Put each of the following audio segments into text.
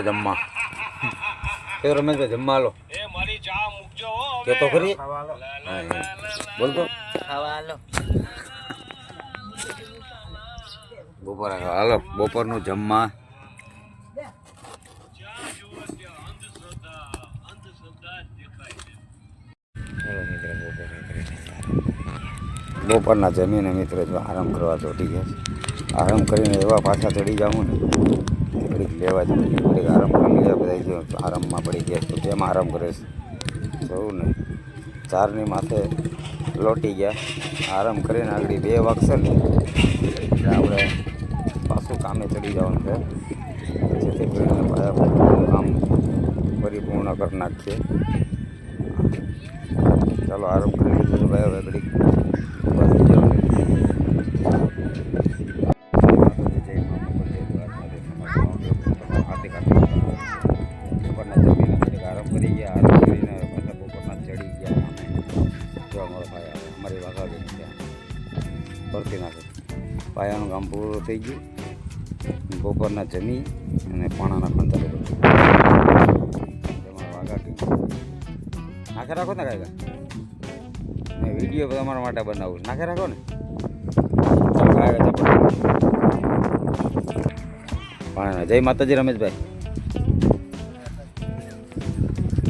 જમવા. એ રમેશભાઈ જમવા લો એ મારી ચા મૂકજો હો કે તો ખરી? ખાવા હાલો. બપોરનું જમવા. બપોરે. બપોરના જમીને મિત્ર જો આરામ કરવા ચોટી ગયા છે. આરામ કરીને એવા પાછા ચડી જાઉં ને. ઘડીક લેવા જ પડી ઘડીક આરામ કરી લીધા બધા આરામમાં પડી ગયા તો કેમ આરામ કરે છે? જોવું ને. ચારની માથે લોટી ગયા. આરામ કરીને આગળ બે વાગશે ને, એટલે આપણે પાછું કામે ચડી જવાનું છે. જેથી કરીને કામ પરિપૂર્ણ કરી નાખીએ. ચાલો, આરામ કરી લીધું ભાઈ હવે ઘડીક. જો અમારો ભાઈ આવે. અમારી વાઘા બેન ત્યાં. ભરતી નાખે. પાયાનું ગામ પૂરું થઈ ગયું. બપોરના જમી અને પાણાના તમારા વાઘા નાખે રાખો ને કાયદા? મેં વીડિયો તમારા માટે બનાવું નાખે રાખો ને. ચાલો કાંઈ ચપટ પાણા જય માતાજી રમેશભાઈ.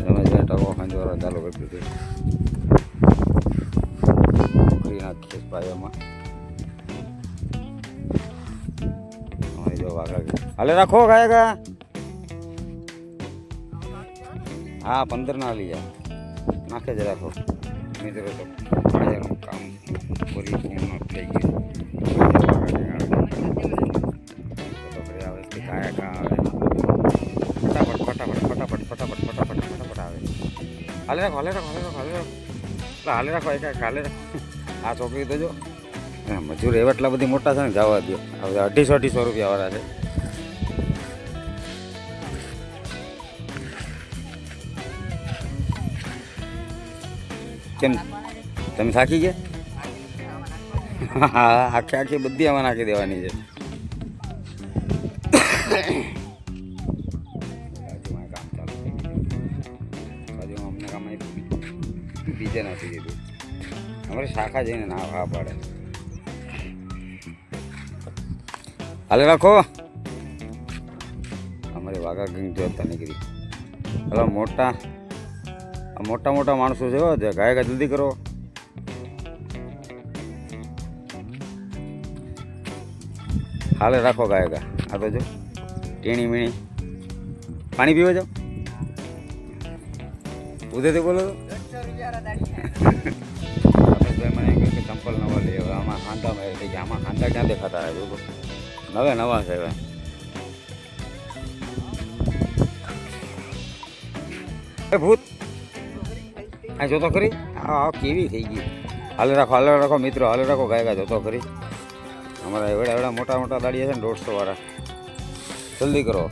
રમેશભાઈ ચાલુ કરી દીધું. નાખીએ પાયામાં ગયા. હાલે રાખો ગાય ગા હા પંદર ના લઈ જા નાખે જ રાખો મિત્રો તો પાયાનું કામ પરિપૂર્ણ થઈ ગયું કાયા કા આવે ફટાફટ ફટાફટ ફટાફટ ફટાફટ ફટાફટ ફટાફટ આવે હાલે રાખો હાલે રાખો હાલે રાખો હાલે રાખો હાલે રાખો હાલે રાખો આ છોકરી તો જો મજૂર એટલા બધી મોટા છે ને, જવા દો હવે અઢીસો અઢીસો રૂપિયા વાળા છે. કેમ? તમે થાકી ગયા? હા, આખી આખી બધી આમાં નાખી દેવાની છે. બીજે નથી દીધું અમારે શાખા જઈને ના હા પાડે. હાલે રાખો. અમારી વાઘા ગંગ જોતા નીકળી હલો, મોટા મોટા મોટા માણસો છે ગાય ગા જલ્દી કરો. હાલે, રાખો ગાય ગા આ તો જો, ટીણી મીણી. પાણી પીવા જાઓ. ઉદેથી બોલો તો. હાંધા મેળ થઈ ગયા આમાં હાંધા ક્યાં દેખાતા બરોબર? નવે નવા છે હવે. ભૂત! આ જોતો ખરી? આ કેવી થઈ ગઈ. હાલે રાખો હાલે રાખો મિત્રો, હાલે રાખો ગાય ગાય, જોતો ખરી. અમારા એવડા એવડા મોટા મોટા દાડીએ છે ને, દોઢસો વાળા. જલ્દી કરો.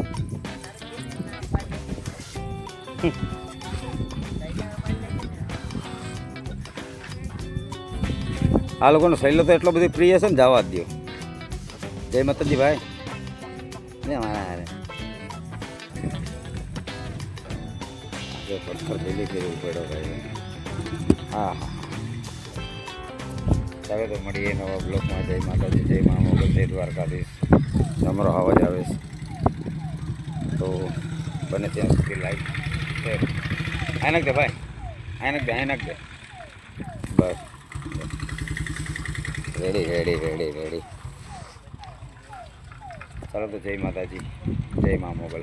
આ લોકોનો શૈલો તો એટલો બધી પ્રિય છે ને, જવા જ દો જય માતાજી ભાઈ. ને મારા. હારે આજે પથ્થર લીલી ફેરવું પડ્યો ભાઈ. હા ચાલો તો મળીએ નવા બ્લોકમાં. જય માતાજી, જય મા મોગલ, જય દ્વારકાધીશ. તમારો અવાજ આવે તો બને ત્યાં સુધી લાઈક શેર આ નાખ દે ભાઈ. આ નાખ દે આ નાખ દે. બસ. રેડી રેડી રેડી રેડી ચાલો તો જય માતાજી જય મા મોગલ.